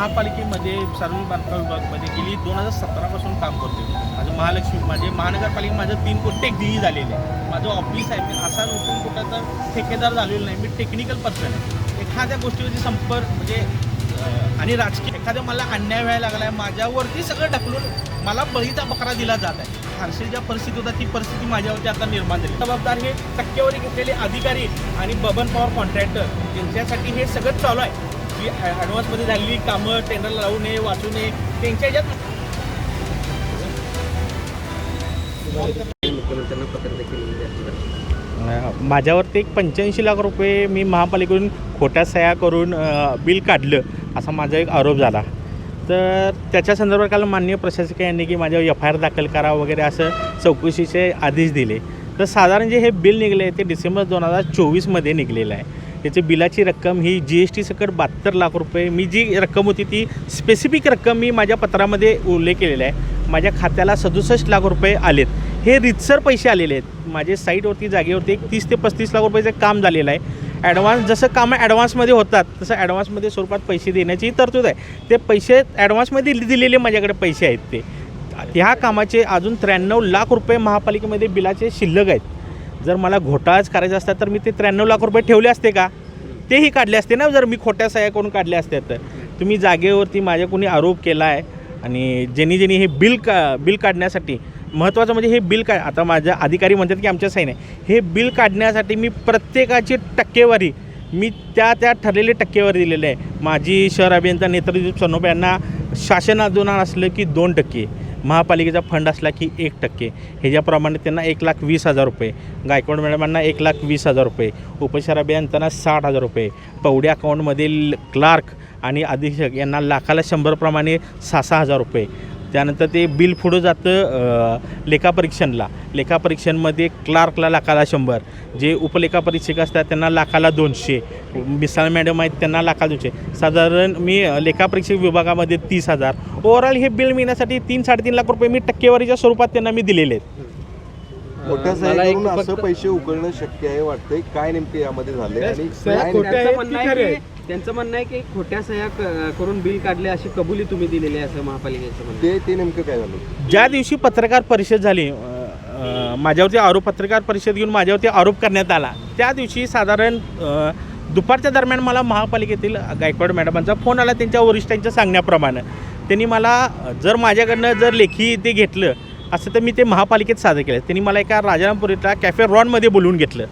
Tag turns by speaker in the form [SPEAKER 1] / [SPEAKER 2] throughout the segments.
[SPEAKER 1] महापालिकेमध्ये सार्वजनिक बांधकाम विभागमध्ये गेली दोन हजार सतरापासून काम करतो माझं महालक्ष्मी माझे महानगरपालिका माझं तीन कोटी टेकदिली झालेले आहे माझं ऑफिस आहे. मी असा उठून कुठं तर ठेकेदार झालेलो नाही. मी टेक्निकल पर्सन आहे. एखाद्या गोष्टीवरती संपर्क म्हणजे आणि राजकीय एखाद्या मला अन्याय व्हायला लागला आहे माझ्यावरती सगळं ढकलून मला बळीचा बकरा दिला जात आहे. फारशी ज्या परिस्थिती होता ती परिस्थिती माझ्यावरती आता निर्माण झाली. जबाबदार हे टक्केवारी घेतलेले अधिकारी आणि बबन पॉवर कॉन्ट्रॅक्टर यांच्यासाठी हे सगळं चालू आहे. की ॲडव्हान्समध्ये झालेली कामं टेंडर लावू नये वाचू नये त्यांच्या ह्याच्यात
[SPEAKER 2] मुख्यमंत्र्यांना पत्र देखील लिहिले आहे.
[SPEAKER 1] माझ्यावरती एक पंच्याऐंशी लाख रुपये मी महापालिकेकडून खोट्या सह्या करून बिल काढलं असा माझा एक आरोप झाला. तर त्याच्या संदर्भात काल माननीय प्रशासक यांनी की माझ्यावर एफ आय आर दाखल करा वगैरे असं चौकशीचे आदेश दिले. तर साधारण जे हे बिल निघले ते डिसेंबर दोन हजार चोवीसमध्ये निघलेलं आहे. त्याची बिलाची रक्कम ही जी एस टी सकट बहात्तर लाख रुपये. मी जी रक्कम होती ती स्पेसिफिक रक्कम मी माझ्या पत्रामध्ये उल्लेख केलेला आहे. माझ्या खात्याला सदुसष्ट लाख रुपये आलेत. हे रितसर पैसे आलेले आहेत. माझे साईटवरती जागेवरती एक तीस ते पस्तीस लाख रुपयाचं काम झालेलं आहे. ॲडव्हान्स जसं कामं ॲडव्हान्समध्ये होतात तसं ॲडव्हान्समध्ये स्वरूपात पैसे देण्याची तरतूद आहे. ते पैसे ॲडव्हान्समध्ये दिलेले माझ्याकडे पैसे आहेत ते. ह्या कामाचे अजून त्र्याण्णव लाख रुपये महापालिकेमध्ये बिलाचे शिल्लक आहेत. जर मला घोटाळाच करायचा असता तर मी ते त्र्याण्णव लाख रुपये ठेवले असते का? तेही काढले असते ना जर मी खोट्या सह्या करून काढले असते तर. तुम्ही जागेवरती माझ्या कोणी आरोप केला आहे आणि ज्यांनी ज्यांनी हे बिल का बिल काढण्यासाठी महत्त्वाचं म्हणजे हे बिल का आता माझ्या अधिकारी म्हणतात की आमच्या सही नाही हे बिल काढण्यासाठी मी प्रत्येकाची टक्केवारी मी त्या त्या ठरलेली टक्केवारी दिलेली आहे. माझी शहर अभियंता नेत्रदीप सनोप यांना शासनातून असलं की दोन टक्के. महापालिकेचा फंड असला की एक टक्के. ह्याच्याप्रमाणे त्यांना एक लाख वीस हजार रुपये. गायकवाड मॅडमांना एक लाख वीस हजार रुपये. उपशहर अभियंत्यांना साठ हजार रुपये. पवडे अकाउंटमधील क्लार्क आणि अधीक्षक यांना लाखाला शंभरप्रमाणे सहा सहा हजार रुपये. त्यानंतर ते बिल पुढं जातं लेखापरीक्षणला लेखापरीक्षणमध्ये क्लार्कला लाखाला शंभर. जे उपलेखापरीक्षक असतात त्यांना लाखाला दोनशे. मिसाळ मॅडम आहेत त्यांना लाखाला दोनशे. साधारण मी लेखापरीक्षक विभागामध्ये तीस हजार. ओव्हरऑल हे बिल मिळण्यासाठी तीन साडेतीन लाख रुपये मी टक्केवारीच्या स्वरूपात त्यांना मी दिलेले आहेत.
[SPEAKER 3] असं पैसे उकळणं शक्य आहे वाटतंय? काय नेमके यामध्ये झाले आणि
[SPEAKER 2] त्यांचं
[SPEAKER 4] की
[SPEAKER 2] म्हणणं आहे? की त्यांचं म्हणणं आहे की खोट्या सह्या क- करून बिल काढले अशी कबुली तुम्ही दिलेली आहे असं महापालिकेचं म्हणणं आहे.
[SPEAKER 3] ते ते नेमकं काय झालं
[SPEAKER 1] ज्या दिवशी पत्रकार परिषद झाली अ, अ, माझ्यावरती आरोप पत्रकार परिषद घेऊन माझ्यावरती आरोप करण्यात आला त्या दिवशी साधारण अ, दुपारच्या दरम्यान मला महापालिकेतील गायकवाड मॅडमांचा फोन आला त्यांच्या वरिष्ठांच्या सांगण्याप्रमाणे त्यांनी मला अ, जर माझ्याकडनं जर लेखी ते घेतलं असं तर मी ते महापालिकेत सादर केलं त्यांनी मला एका राजारामपुरीतल्या कॅफे रॉनमध्ये बोलवून घेतलं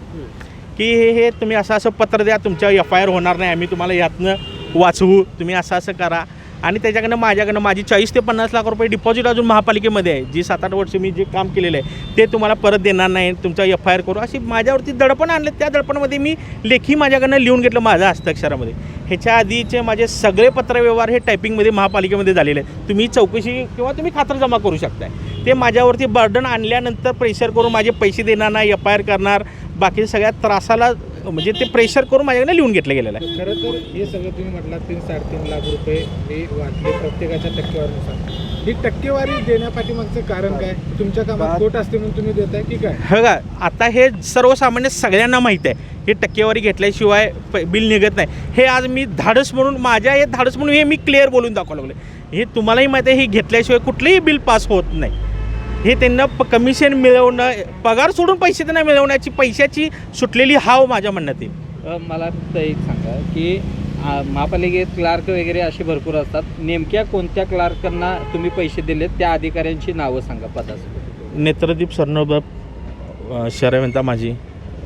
[SPEAKER 1] की हे हे तुम्ही असं असं पत्र द्या तुमच्या एफ आय आर होणार नाही आम्ही तुम्हाला यातनं वाचवू. तुम्ही असं असं करा. आणि त्याच्याकडनं माझ्याकडनं माझी चाळीस ते पन्नास लाख रुपये डिपॉझिट अजून महापालिकेमध्ये आहे. जी सात आठ वर्ष मी जे काम केलेलं आहे ते तुम्हाला परत देणार नाही. तुमचा एफ आय आर करू. अशी माझ्यावरती दडपण आणलं त्या दडपणामध्ये मी लेखी माझ्याकडनं लिहून घेतलं माझ्या हस्ताक्षरामध्ये. ह्याच्या आधीचे माझे सगळे पत्रव्यवहार हे टायपिंगमध्ये महापालिकेमध्ये झालेले आहेत. तुम्ही चौकशी किंवा तुम्ही खातरजमा करू शकताय. ते माझ्यावरती बर्डन आणल्यानंतर प्रेशर करून माझे पैसे देणार नाही एफ आय आर करणार. बाकी सगळ्या त्रासाला म्हणजे ते प्रेशर करून माझ्याकडे लिहून घेतलं गेलेलं आहे.
[SPEAKER 4] खरं तर हे सगळं तुम्ही म्हटलात तीन साडेतीन लाख रुपये हे वाटले प्रत्येकाच्या टक्केवारीनुसार. ही टक्केवारी देण्यापाठीमागचं कारण काय? तुमच्या कामात खोट असते म्हणून तुम्ही देताय की काय?
[SPEAKER 1] हो का आता हे सर्वसामान्य सगळ्यांना माहीत आहे हे टक्केवारी घेतल्याशिवाय प बिल निघत नाही. हे आज मी धाडस म्हणून माझ्या हे धाडस म्हणून हे मी क्लिअर बोलून दाखवायला लागले हे तुम्हालाही माहीत आहे हे घेतल्याशिवाय कुठलंही बिल पास होत नाही. हे त्यांना प कमिशन मिळवणं पगार सोडून पैसे त्यांना मिळवण्याची पैशाची सुटलेली हाव माझ्या म्हणण्यात येईल.
[SPEAKER 5] अ, मला फक्त एक सांगा की आ, महापालिकेत क्लार्क वगैरे असे भरपूर असतात. नेमक्या कोणत्या क्लार्कांना तुम्ही पैसे दिलेत? त्या अधिकाऱ्यांची नावं सांगा पदाचं
[SPEAKER 1] नेत्रदीप सरनोबत शहर अभियंता माझी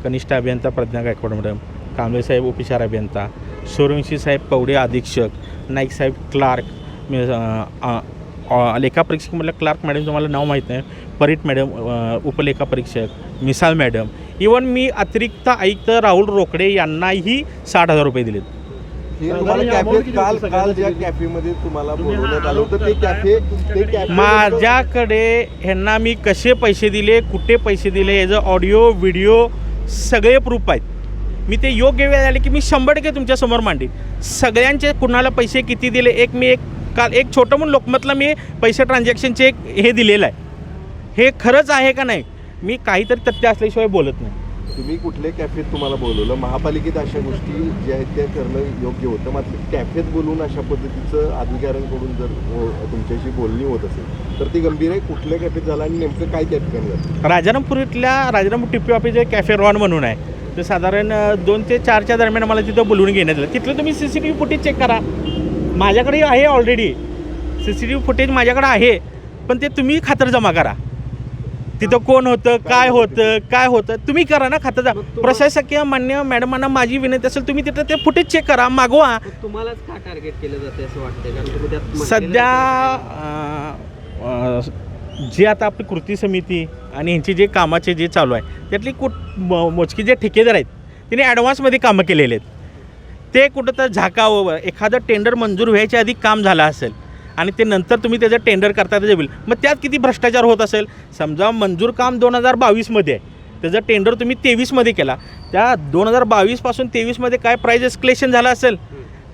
[SPEAKER 1] कनिष्ठ अभियंता प्रज्ञा गायकवाड मॅडम कांबळे साहेब उपशहर अभियंता सूर्यवंशी साहेब कवडे अधीक्षक नाईक साहेब क्लार्क मी, अ, अ, अ, लेखापरीक्षक म्हटलं क्लार्क मॅडम तुम्हाला नाव माहीत नाही. परीट मॅडम उपलेखापरीक्षक मिसाल मॅडम. इवन मी अतिरिक्त आयुक्त राहुल रोकडे यांनाही साठ हजार रुपये दिलेत.
[SPEAKER 3] तुम्हाला कॅफे काल काल ज्या कॅफेमध्ये तुम्हाला बोलवण्यात आलं होतं ते कॅफे ते कॅफे
[SPEAKER 1] माझ्याकडे ह्यांना मी कसे पैसे दिले कुठे पैसे दिले याचं ऑडिओ व्हिडिओ सगळे प्रूफ आहेत. मी ते योग्य वेळ आले की मी शंभर टक्के तुमच्यासमोर मांडीन. सगळ्यांचे कुणाला पैसे किती दिले एक मी एक काल एक छोटं म्हणून लोकमतला मी पैसे ट्रान्झॅक्शनचे एक हे दिलेलं आहे. हे खरंच आहे का नाही? मी काहीतरी तथ्य असल्याशिवाय बोलत नाही.
[SPEAKER 3] तुम्ही कुठल्या कॅफेत तुम्हाला बोलवलं? महापालिकेत अशा गोष्टी ज्या आहेत त्या करणं योग्य होतं? मात्र कॅफेत बोलून अशा पद्धतीचं अधिकाऱ्यांकडून जर हो- तुमच्याशी बोलणी होत असेल तर ती गंभीर आहे. कुठल्या कॅफेत झालं आणि नेमकं काय त्या ठिकाणी झालं?
[SPEAKER 1] राजारामपुरीतल्या राजारामपूर टिप्पी ऑफिस जे कॅफे रॉन म्हणून आहे. ते साधारण दोन ते चारच्या दरम्यान मला तिथं बोलवून घेण्यात आलं. तिथलं तुम्ही C C T V footage check करा. माझ्याकडे आहे already C C T V footage माझ्याकडे आहे. पण ते तुम्ही खातर जमा करा. तिथं कोण होतं काय होतं काय होतं तुम्ही करा ना खातं जा प्रशासकीय मान्य मॅडमांना माझी विनंती असेल तुम्ही तिथं ते फुटेज चेक करा मागवा.
[SPEAKER 2] मग तुम्हालाच का टार्गेट केलं जाते असं म्हटलेलं
[SPEAKER 1] सध्या जे आता आपली कृती समिती आणि यांचे जे कामाचे जे चालू आहे त्यातली कुठ मोजकी जे ठेकेदार आहेत त्यांनी ॲडव्हान्समध्ये कामं केलेले आहेत. ते कुठं तर झाकावं एखादं टेंडर मंजूर व्हायच्या आधी काम झालं असेल आणि ते नंतर तुम्ही त्याचं टेंडर करता त्याचं बिल मग त्यात किती भ्रष्टाचार होत असेल? समजा मंजूर काम दोन हजार बावीसमध्ये आहे. त्याचं टेंडर तुम्ही तेवीसमध्ये केला. त्या दोन हजार बावीसपासून तेवीसमध्ये काय प्राईज एस्क्लेशन झालं असेल?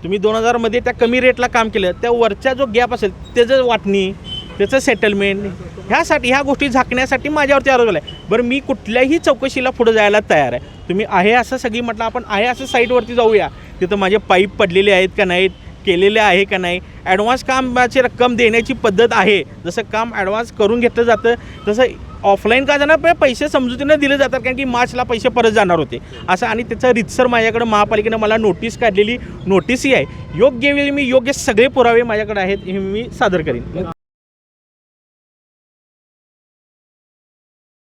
[SPEAKER 1] तुम्ही दोन हजारमध्ये त्या कमी रेटला काम केलं. त्या वरच्या जो गॅप असेल त्याचं वाटणी त्याचं सेटलमेंट ह्यासाठी ह्या गोष्टी झाकण्यासाठी माझ्यावरती आरोप झाला आहे बरं मी कुठल्याही चौकशीला पुढे जायला तयार आहे. तुम्ही आहे असं सगळी म्हटलं आपण आहे असं साईटवरती जाऊया. तिथं माझे पाईप पडलेले आहेत का नाहीत केलेले आहे का नाही ॲडव्हान्स कामाची रक्कम देण्याची पद्धत आहे. जसं काम ॲडव्हान्स करून घेतलं जातं तसं ऑफलाईन का जाणार पैसे समजुतीनं दिले जातात कारण की मार्चला पैसे परत जाणार होते. असं आणि त्याचं रितसर माझ्याकडं महापालिकेनं मला नोटीस काढलेली नोटीसही आहे. योग्य वेळी मी योग्य सगळे पुरावे माझ्याकडे आहेत हे मी सादर करीन.